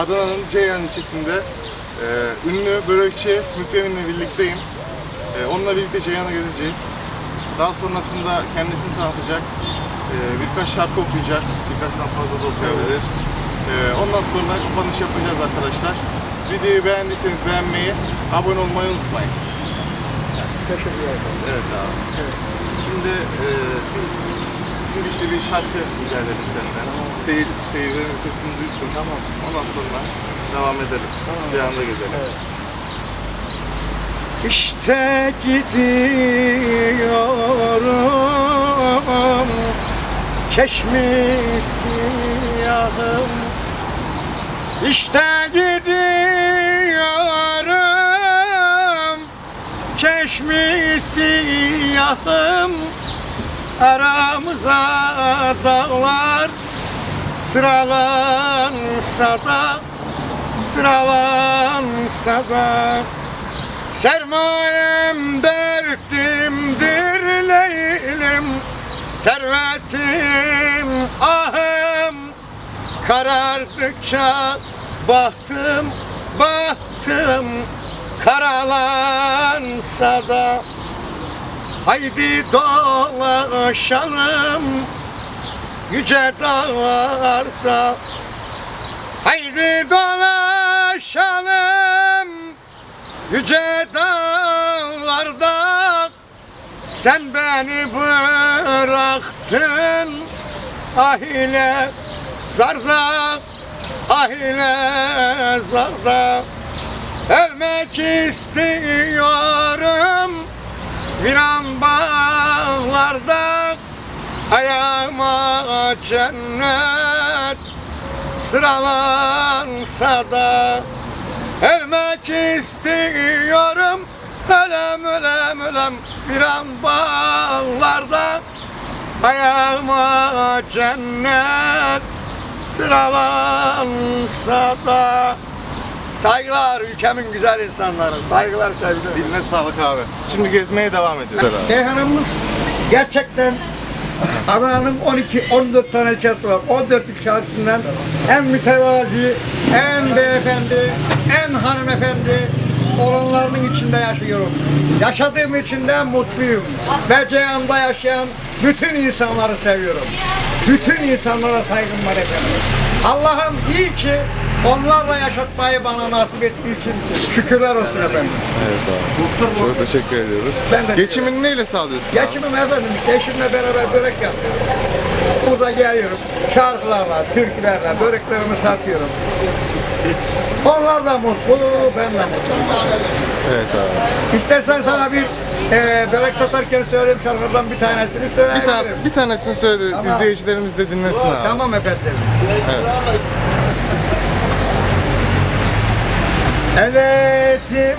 Adana'nın Ceyhan ilçesinde e, ünlü börekçi Mükremin'le birlikteyim. E, onunla birlikte Ceyhan'a gezeceğiz. Daha sonrasında kendisini tanıtacak, e, birkaç şarkı okuyacak, birkaçtan fazla da okuyabilir. E, ondan sonra kapanış yapacağız arkadaşlar. Videoyu beğendiyseniz beğenmeyi, abone olmayı unutmayın. Teşekkür ederim. Evet abi. Şimdi e, bir, bir işte bir şarkı rica edelim senden. Seyir, seyircilerin sesini duysun. Tamam. Ondan sonra devam edelim. Tamam. Cihan'da gezelim. Evet. İşte gidiyorum Çeşmi siyahım İşte gidiyorum Çeşmi siyahım Aramıza dağlar. Sıralansa da Sıralansa da. Sermayem dertimdir leylim Servetim ahım. Karardıkça bahtım bahtım. Karalansa da Haydi dolaşalım Yüce dağlarda Haydi dolaşalım Yüce dağlarda Sen beni bıraktın Ahile zarda Ahile zarda. Ölmek istiyorum Viran bağlarda Ayağıma cennet. Sıralansa da Ölmek istiyorum. Ölem ölem ölem. Bir an bağlarda Ayağıma cennet. Sıralansa da Saygılar ülkemin güzel insanları Saygılar sevgiler Diline sağlık abi. Şimdi gezmeye devam ediyoruz. abi. Ceyhan'ımız gerçekten Adana'nın 12 14 tane ilçesi var. 14 ilçesinden en mütevazi, en beyefendi, en hanımefendi olanlarının içinde yaşıyorum. Yaşadığım için de mutluyum. Ve Ceyhan'da yaşayan bütün insanları seviyorum. Bütün insanlara saygım var efendim. Allah'ım iyi ki onlarla yaşatmayı bana nasip ettiği için şükürler olsun efendim. Evet abi. Çok teşekkür ediyoruz. Ben de- Geçimini neyle sağlıyorsun? Geçimim efendim işte eşimle beraber börek yapıyorum. Burada geliyorum şarkılarla, türkülerle böreklerimi satıyorum. Onlar da mutlu, ben de mutlu. Evet abi. İstersen sana bir e, börek satarken söyleyeyim şarkılardan bir tanesini Bir, söyleyebilirim. tane, bir tanesini söyle Tamam. izleyicilerimiz de dinlesin abi. Tamam efendim. Evet. Eletim,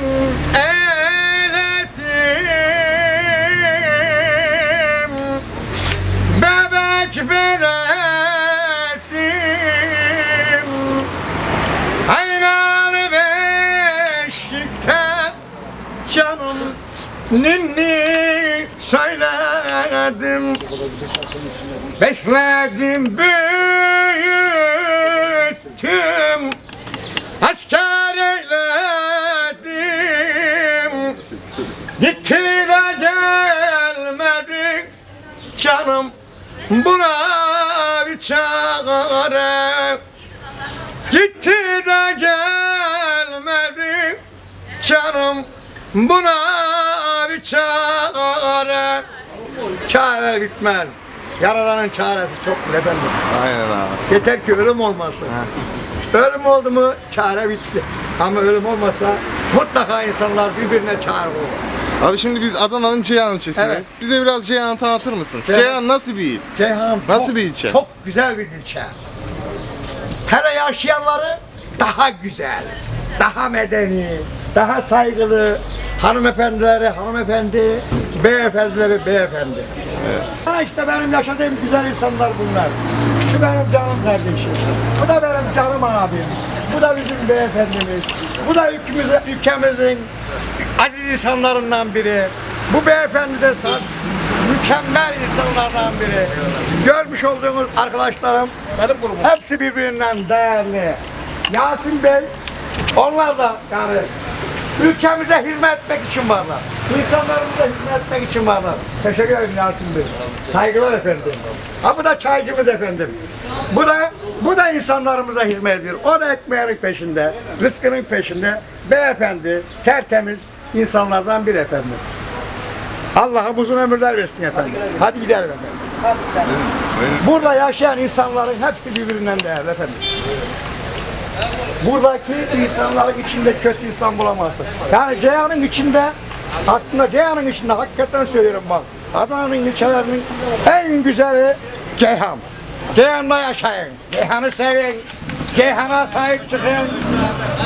eletim Bebek beletim Aynalı beşikte Canım ninni söyledim Besledim büyüttüm. Asker Canım buna bir çare Gitti de gelmedi Canım buna bir çare Çare bitmez Yaralanın çaresi çoktur efendim Aynen abi. Yeter ki ölüm olmasın. Ölüm oldu mu çare bitti. Ama ölüm olmasa mutlaka insanlar birbirine çare olur. Abi şimdi biz Adana'nın Ceyhan ilçesindeyiz. Evet. Bize biraz Ceyhan'ı tanıtır mısın? Ceyhan- Ceyhan nasıl bir il? Ceyhan Nasıl çok- bir ilçe? Çok güzel bir ilçe. Hele yaşayanları daha güzel, daha medeni, daha saygılı, hanımefendileri hanımefendi, beyefendileri beyefendi. Ha işte benim yaşadığım güzel insanlar bunlar. Şu benim canım kardeşim. Bu da benim canım abim. Bu da bizim beyefendimiz. Bu da ülkemize, ülkemizin aziz insanlarından biri. Bu beyefendi de mükemmel insanlardan biri. Görmüş olduğunuz arkadaşlarım hepsi birbirinden değerli. Yasin Bey onlar da yani ülkemize hizmet etmek için varlar. İnsanlarımıza hizmet etmek için varlar. Teşekkür ederim Yasin Bey. Saygılar efendim. Ha bu da çaycımız efendim. Bu da bu da insanlarımıza hizmet ediyor. O da ekmeğinin peşinde, rızkının peşinde. Beyefendi, tertemiz insanlardan bir efendim. Allah'a uzun ömürler versin efendim. Hadi gidelim efendim. Burada yaşayan insanların hepsi birbirinden değerli efendim. Buradaki insanların içinde kötü insan bulamazsın. Yani Ceyhan'ın içinde aslında Ceyhan'ın içinde hakikaten söylüyorum bak. Adana'nın ilçelerinin en güzeli Ceyhan. Ceyhan'da yaşayın. Ceyhan'ı sevin. Ceyhan'a sahip çıkın.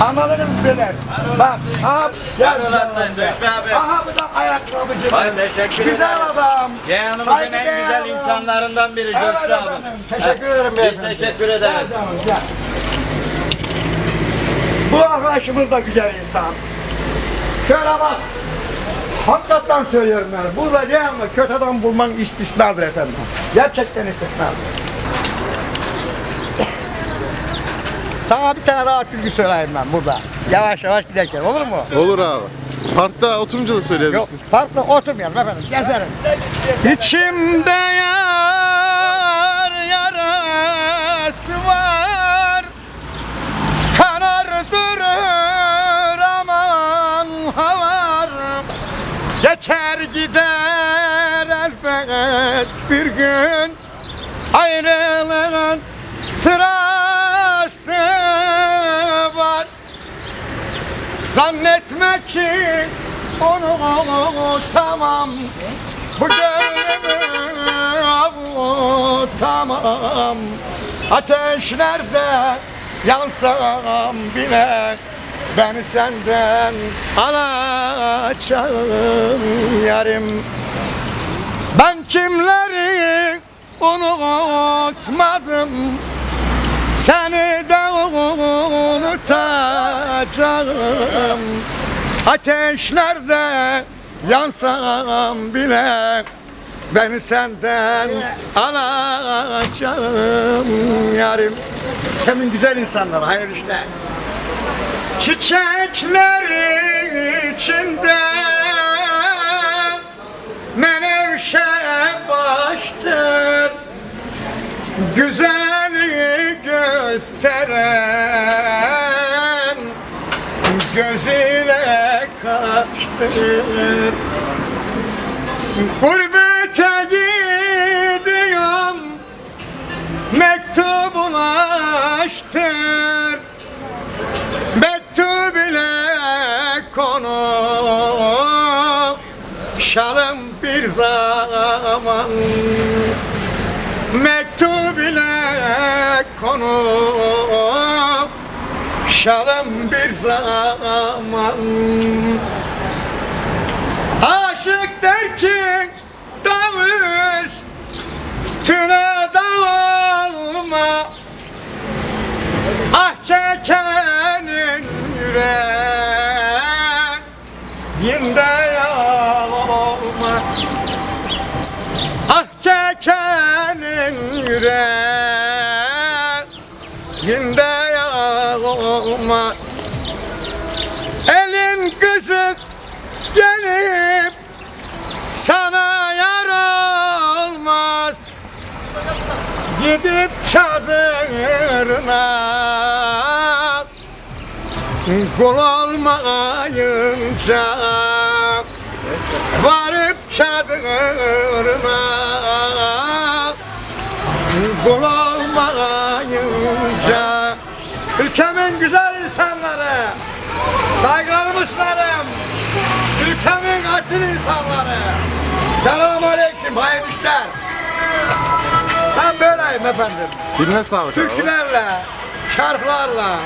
Anladınız beyler? Bak, aha, gel Ulan sen Döşlü abi. Aha bu da ayakkabıcı. Ay, teşekkür Güzel ederim. adam. Ceyhan'ımızın Saygıdeğer en güzel adam. insanlarından biri Evet Coşlu abi. efendim. Teşekkür ederim Biz beyefendi. teşekkür ederiz. Her zaman, gel. Bu arkadaşımız da güzel insan. Şöyle bak. Hakikaten söylüyorum yani. Burada Ceyhan'da kötü adam bulman istisnadır efendim. Gerçekten istisnadır. Sana bir tane rahat türkü söyleyeyim ben burada. Yavaş yavaş giderken olur mu? Olur abi. Parkta oturunca da Yok, söyleyebilirsiniz. parkta oturmayalım efendim, gezelim. İçimde yar ki onu tamam. Bu gönlümü avutamam Ateşlerde yansam bile Beni senden alacağım yarim. Ben kimleri unutmadım? Seni de unutacağım Ateşlerde yansam bile Beni senden alacağım yarim. Hemen güzel insanlar, hayırlı işler. Çiçekler içinde Menevşe baştır. Güzeli gösteren gözüyle kaçtır Gurbete gidiyorum mektup ulaştır Mektup ile konu şalım bir zaman. Mektup ile konu şalım bir zaman Aşık der ki dağ üstüne dağılmaz Ah çekenin yüreğinde yağ olmaz Ah çekenin yüreğinde yağ olmaz Gidip çadırına. Kul olmayınca Varıp çadırına. Kul olmayınca Ülkemin güzel insanları Saygılarımı sunarım. Ülkemin asil insanları. Selamun Aleyküm, hayırlı işler Böyleyim efendim Diline sağlık. Türkülerle, şarkılarla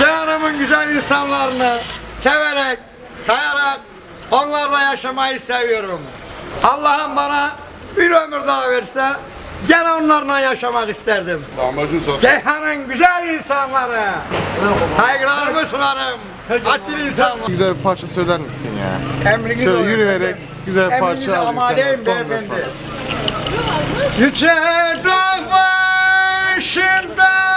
Canımın güzel insanlarını severek, sayarak onlarla yaşamayı seviyorum. Allah'ım bana bir ömür daha verse gene onlarla yaşamak isterdim. Ceyhan'ın güzel insanları. Saygılarımı sunarım. Asil insanlar. Güzel bir parça söyler misin ya? Emriniz Şöyle olur. yürüyerek güzel parça Emrinize alayım amadeyim senden. Son beyefendi. defa. Yüce dağ başındayım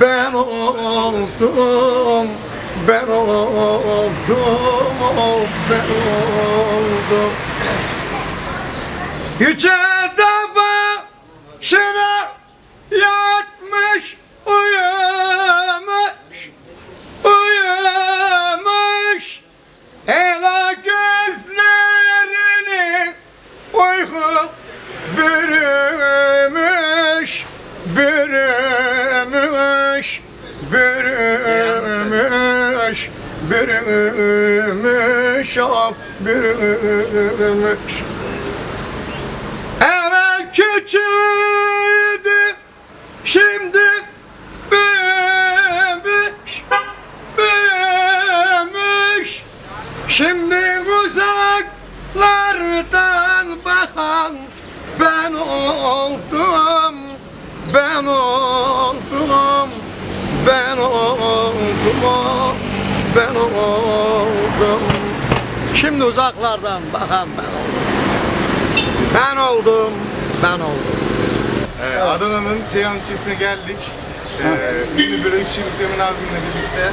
ben oldum, ben oldum, ben oldum. Yüce dağ şimdi büyümüş, büyümüş. Şimdi uzaklardan bakan ben oldum, ben oldum, ben oldum, ben oldum. Şimdi uzaklardan bakan ben oldum. Ben oldum, ben oldum. Ee, Adana'nın Ceyhan ilçesine geldik. Ee, ünlü börekçi Mükremin abimle birlikte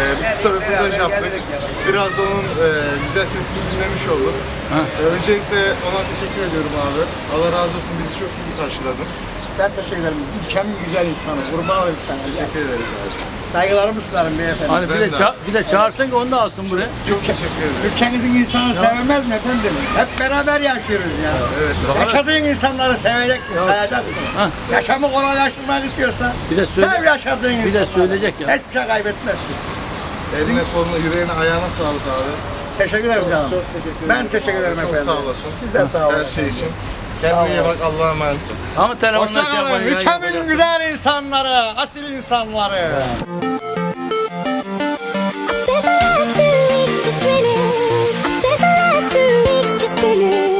e, bir kısa röportaj yaptık. Biraz da onun e, güzel sesini dinlemiş olduk. Ee, öncelikle ona teşekkür ediyorum abi. Allah razı olsun bizi çok iyi karşıladın. Ben teşekkür ederim. Ülkemin güzel insanı. Kurban olayım sana. Teşekkür ederiz abi. Saygılarımı sunarım beyefendi. Hani bir de, de. ça- bir de çağırsan ki onu da alsın buraya. Çok teşekkür ederim. Ülkenizin insanı sevmez mi efendim? Hep beraber yaşıyoruz ya. Evet. Yaşadığın insanları seveceksin, sayacaksın. Yaşamı kolaylaştırmak istiyorsan Bir de söyle- sev yaşadığın bir de insanları. söyleyecek ya. Hiçbir şey kaybetmezsin. Eline koluna yüreğine ayağına sağlık abi. Teşekkür ederim canım. Ben teşekkür ederim Çok efendim. sağ olasın. Siz de sağ olun. Her şey için. Kendine iyi bak Allah'a emanet ol. Ama telefonla şey Hoşçakalın. yapmayın. ya, Ülkemin yapacaksın. güzel insanları, asil insanları. beni.